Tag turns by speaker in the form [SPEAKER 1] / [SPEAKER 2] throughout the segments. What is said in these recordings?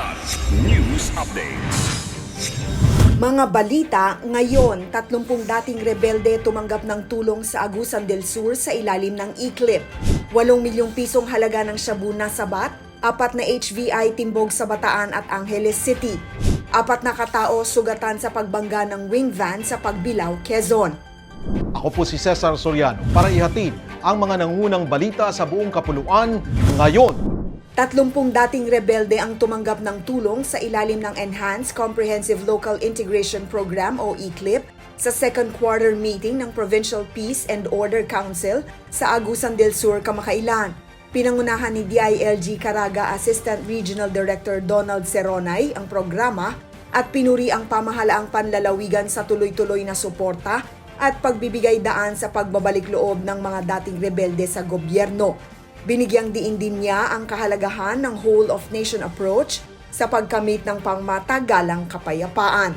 [SPEAKER 1] Kidlat News Updates.
[SPEAKER 2] Mga balita, ngayon, 30 dating rebelde tumanggap ng tulong sa Agusan del Sur sa ilalim ng e-clip. 8 milyong pisong halaga ng shabu na sabat, apat na HVI timbog sa Bataan at Angeles City. Apat na katao sugatan sa pagbangga ng wing van sa Pagbilao, Quezon.
[SPEAKER 3] Ako po si Cesar Soriano para ihatid ang mga nangunang balita sa buong kapuluan ngayon.
[SPEAKER 2] 30 dating rebelde ang tumanggap ng tulong sa ilalim ng Enhanced Comprehensive Local Integration Program o ECLIP sa second quarter meeting ng Provincial Peace and Order Council sa Agusan del Sur, Kamakailan. Pinangunahan ni DILG Caraga Assistant Regional Director Donald Seronay ang programa at pinuri ang pamahalaang panlalawigan sa tuloy-tuloy na suporta at pagbibigay daan sa pagbabalik loob ng mga dating rebelde sa gobyerno. Binigyang diin din niya ang kahalagahan ng whole of nation approach sa pagkamit ng pangmatagalang kapayapaan.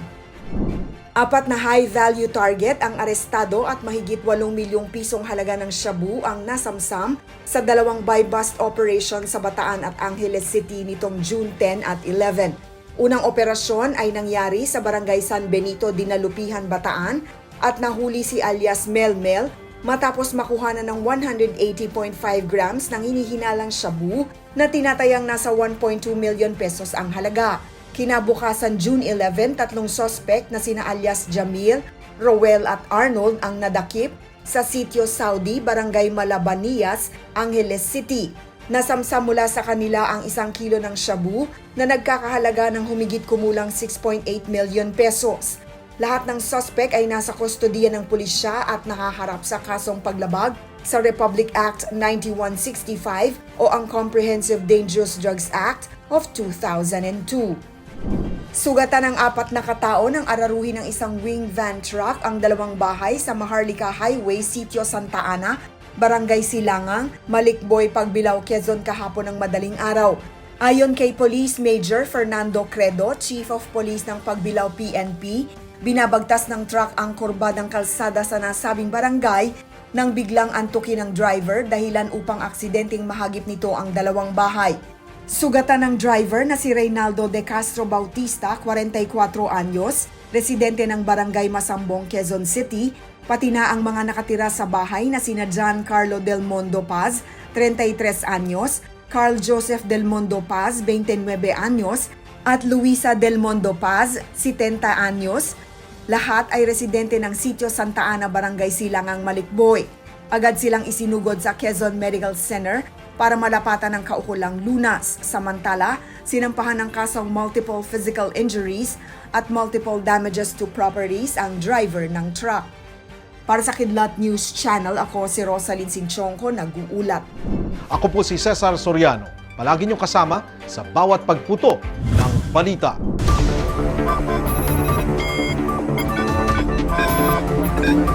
[SPEAKER 2] Apat na high-value target ang arestado at mahigit 8 milyong pisong halaga ng shabu ang nasamsam sa dalawang buy-bust operation sa Bataan at Angeles City nitong June 10 at 11. Unang operasyon ay nangyari sa Barangay San Benito, Dinalupihan, Bataan at nahuli si alias Melmel matapos makuha na ng 180.5 grams ng hinihinalang shabu na tinatayang nasa 1.2 million pesos ang halaga. Kinabukasan June 11, tatlong sospek na sina alias Jamil, Rowell at Arnold ang nadakip sa sitio Saudi, Barangay Malabanias, Angeles City. Nasamsam mula sa kanila ang isang kilo ng shabu na nagkakahalaga ng humigit kumulang 6.8 million pesos. Lahat ng suspect ay nasa kustodiya ng pulisya at nakaharap sa kasong paglabag sa Republic Act 9165 o ang Comprehensive Dangerous Drugs Act of 2002. Sugatan ng apat na katao ng araruhin ng isang wing van truck ang dalawang bahay sa Maharlika Highway, Sitio Santa Ana, Barangay Silangang, Malikboy, Pagbilao, Quezon kahapon ng madaling araw. Ayon kay Police Major Fernando Credo, Chief of Police ng Pagbilao PNP, binabagtas ng truck ang kurba ng kalsada sa nasabing barangay nang biglang antukin ng driver dahilan upang aksidenteng mahagip nito ang dalawang bahay. Sugatan ng driver na si Reynaldo De Castro Bautista, 44 anyos, residente ng Barangay Masambong, Quezon City, pati na ang mga nakatira sa bahay na sina John Carlo Del Mondo Paz, 33 anyos, Carl Joseph Del Mondo Paz, 29 anyos, at Luisa Del Mondo Paz, 70 anyos. Lahat ay residente ng sitio Santa Ana, Barangay Silangang, Malikboy. Agad silang isinugod sa Quezon Medical Center para malapatan ng kaukulang lunas. Samantala, sinampahan ng kasong multiple physical injuries at multiple damages to properties ang driver ng truck. Para sa Kidlat News Channel, ako si Rosalyn Sinchonko, nag-uulat.
[SPEAKER 3] Ako po si Cesar Soriano. Palagi niyong kasama sa bawat pagputo ng balita. thank you